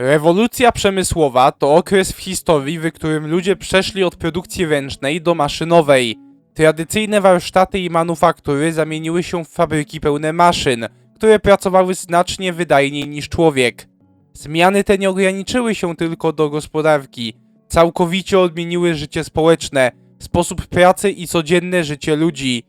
Rewolucja przemysłowa to okres w historii, w którym ludzie przeszli od produkcji ręcznej do maszynowej. Tradycyjne warsztaty i manufaktury zamieniły się w fabryki pełne maszyn, które pracowały znacznie wydajniej niż człowiek. Zmiany te nie ograniczyły się tylko do gospodarki, całkowicie odmieniły życie społeczne, sposób pracy i codzienne życie ludzi.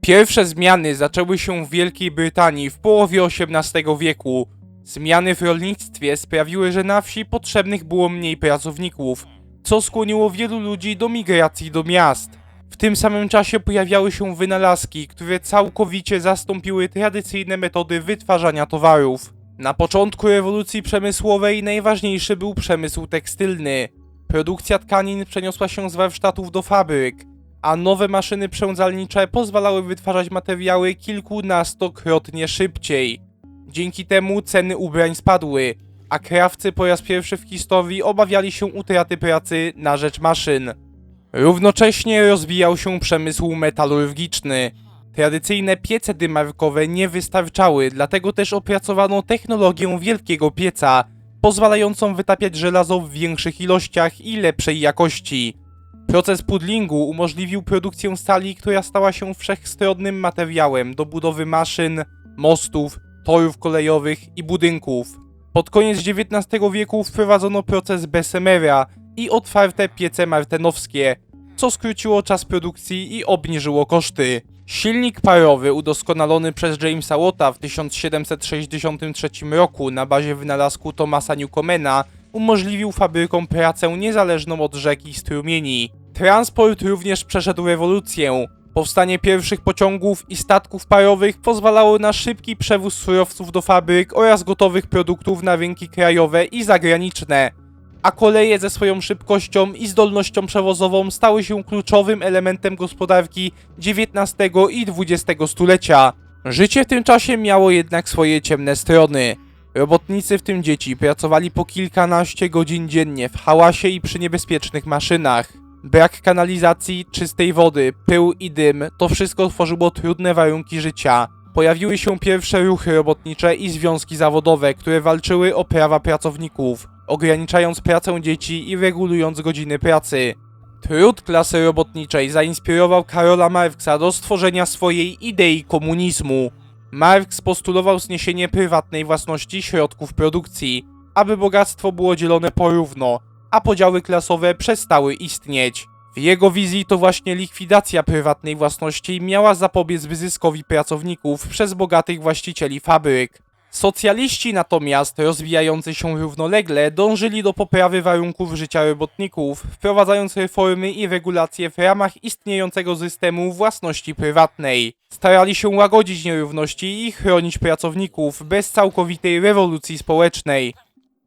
Pierwsze zmiany zaczęły się w Wielkiej Brytanii w połowie XVIII wieku. Zmiany w rolnictwie sprawiły, że na wsi potrzebnych było mniej pracowników, co skłoniło wielu ludzi do migracji do miast. W tym samym czasie pojawiały się wynalazki, które całkowicie zastąpiły tradycyjne metody wytwarzania towarów. Na początku rewolucji przemysłowej najważniejszy był przemysł tekstylny. Produkcja tkanin przeniosła się z warsztatów do fabryk, a nowe maszyny przędzalnicze pozwalały wytwarzać materiały kilkunastokrotnie szybciej. Dzięki temu ceny ubrań spadły, a krawcy po raz pierwszy w historii obawiali się utraty pracy na rzecz maszyn. Równocześnie rozwijał się przemysł metalurgiczny. Tradycyjne piece dymarkowe nie wystarczały, dlatego też opracowano technologię wielkiego pieca, pozwalającą wytapiać żelazo w większych ilościach i lepszej jakości. Proces pudlingu umożliwił produkcję stali, która stała się wszechstronnym materiałem do budowy maszyn, mostów, torów kolejowych i budynków. Pod koniec XIX wieku wprowadzono proces Bessemera i otwarte piece martenowskie, co skróciło czas produkcji i obniżyło koszty. Silnik parowy udoskonalony przez Jamesa Watta w 1763 roku na bazie wynalazku Thomasa Newcomena umożliwił fabrykom pracę niezależną od rzek i strumieni. Transport również przeszedł rewolucję. Powstanie pierwszych pociągów i statków parowych pozwalało na szybki przewóz surowców do fabryk oraz gotowych produktów na rynki krajowe i zagraniczne. A koleje ze swoją szybkością i zdolnością przewozową stały się kluczowym elementem gospodarki XIX i XX stulecia. Życie w tym czasie miało jednak swoje ciemne strony. Robotnicy, w tym dzieci, pracowali po kilkanaście godzin dziennie w hałasie i przy niebezpiecznych maszynach. Brak kanalizacji, czystej wody, pył i dym to wszystko tworzyło trudne warunki życia. Pojawiły się pierwsze ruchy robotnicze i związki zawodowe, które walczyły o prawa pracowników, ograniczając pracę dzieci i regulując godziny pracy. Trud klasy robotniczej zainspirował Karola Marksa do stworzenia swojej idei komunizmu. Marx postulował zniesienie prywatnej własności środków produkcji, aby bogactwo było dzielone porówno, a podziały klasowe przestały istnieć. W jego wizji to właśnie likwidacja prywatnej własności miała zapobiec wyzyskowi pracowników przez bogatych właścicieli fabryk. Socjaliści natomiast, rozwijający się równolegle, dążyli do poprawy warunków życia robotników, wprowadzając reformy i regulacje w ramach istniejącego systemu własności prywatnej. Starali się łagodzić nierówności i chronić pracowników bez całkowitej rewolucji społecznej.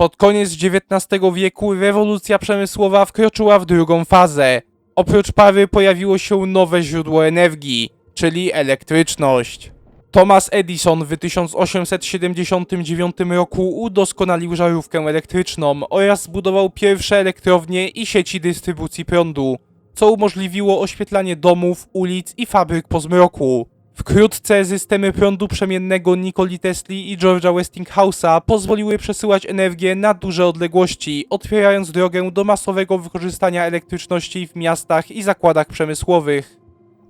Pod koniec XIX wieku rewolucja przemysłowa wkroczyła w drugą fazę. Oprócz pary pojawiło się nowe źródło energii, czyli elektryczność. Thomas Edison w 1879 roku udoskonalił żarówkę elektryczną oraz zbudował pierwsze elektrownie i sieci dystrybucji prądu, co umożliwiło oświetlanie domów, ulic i fabryk po zmroku. Wkrótce systemy prądu przemiennego Nikoli Tesli i George'a Westinghouse'a pozwoliły przesyłać energię na duże odległości, otwierając drogę do masowego wykorzystania elektryczności w miastach i zakładach przemysłowych.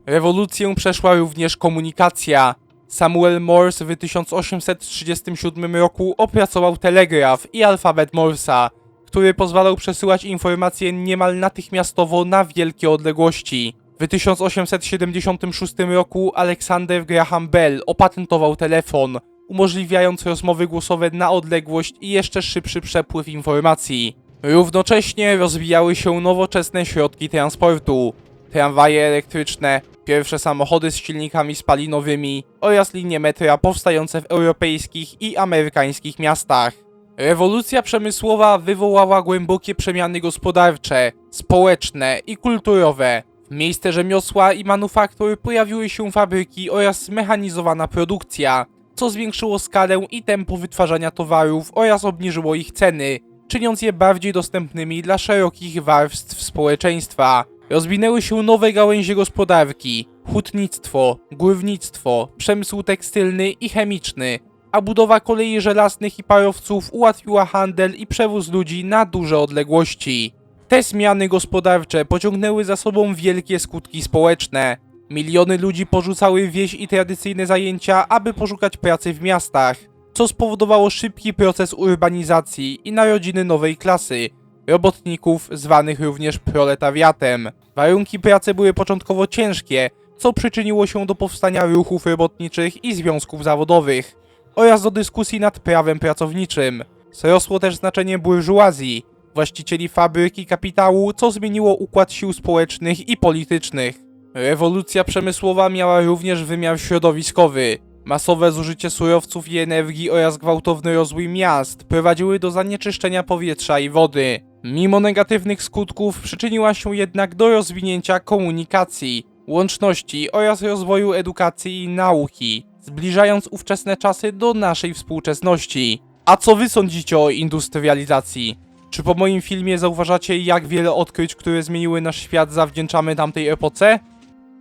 Rewolucję przeszła również komunikacja. Samuel Morse w 1837 roku opracował telegraf i alfabet Morsa, który pozwalał przesyłać informacje niemal natychmiastowo na wielkie odległości. W 1876 roku Alexander Graham Bell opatentował telefon, umożliwiając rozmowy głosowe na odległość i jeszcze szybszy przepływ informacji. Równocześnie rozwijały się nowoczesne środki transportu, tramwaje elektryczne, pierwsze samochody z silnikami spalinowymi oraz linie metra powstające w europejskich i amerykańskich miastach. Rewolucja przemysłowa wywołała głębokie przemiany gospodarcze, społeczne i kulturowe. Miejsce rzemiosła i manufaktur pojawiły się fabryki oraz zmechanizowana produkcja, co zwiększyło skalę i tempo wytwarzania towarów oraz obniżyło ich ceny, czyniąc je bardziej dostępnymi dla szerokich warstw społeczeństwa. Rozwinęły się nowe gałęzie gospodarki, hutnictwo, górnictwo, przemysł tekstylny i chemiczny, a budowa kolei żelaznych i parowców ułatwiła handel i przewóz ludzi na duże odległości. Te zmiany gospodarcze pociągnęły za sobą wielkie skutki społeczne. Miliony ludzi porzucały wieś i tradycyjne zajęcia, aby poszukać pracy w miastach, co spowodowało szybki proces urbanizacji i narodziny nowej klasy robotników, zwanych również proletariatem. Warunki pracy były początkowo ciężkie, co przyczyniło się do powstania ruchów robotniczych i związków zawodowych oraz do dyskusji nad prawem pracowniczym. Wzrosło też znaczenie burżuazji, właścicieli fabryk i kapitału, co zmieniło układ sił społecznych i politycznych. Rewolucja przemysłowa miała również wymiar środowiskowy. Masowe zużycie surowców i energii oraz gwałtowny rozwój miast prowadziły do zanieczyszczenia powietrza i wody. Mimo negatywnych skutków przyczyniła się jednak do rozwinięcia komunikacji, łączności oraz rozwoju edukacji i nauki, zbliżając ówczesne czasy do naszej współczesności. A co wy sądzicie o industrializacji? Czy po moim filmie zauważacie, jak wiele odkryć, które zmieniły nasz świat, zawdzięczamy tamtej epoce?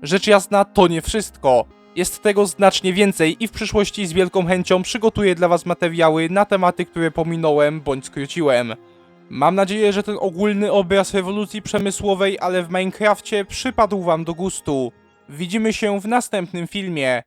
Rzecz jasna, to nie wszystko. Jest tego znacznie więcej i w przyszłości z wielką chęcią przygotuję dla Was materiały na tematy, które pominąłem bądź skróciłem. Mam nadzieję, że ten ogólny obraz rewolucji przemysłowej, ale w Minecrafcie przypadł Wam do gustu. Widzimy się w następnym filmie.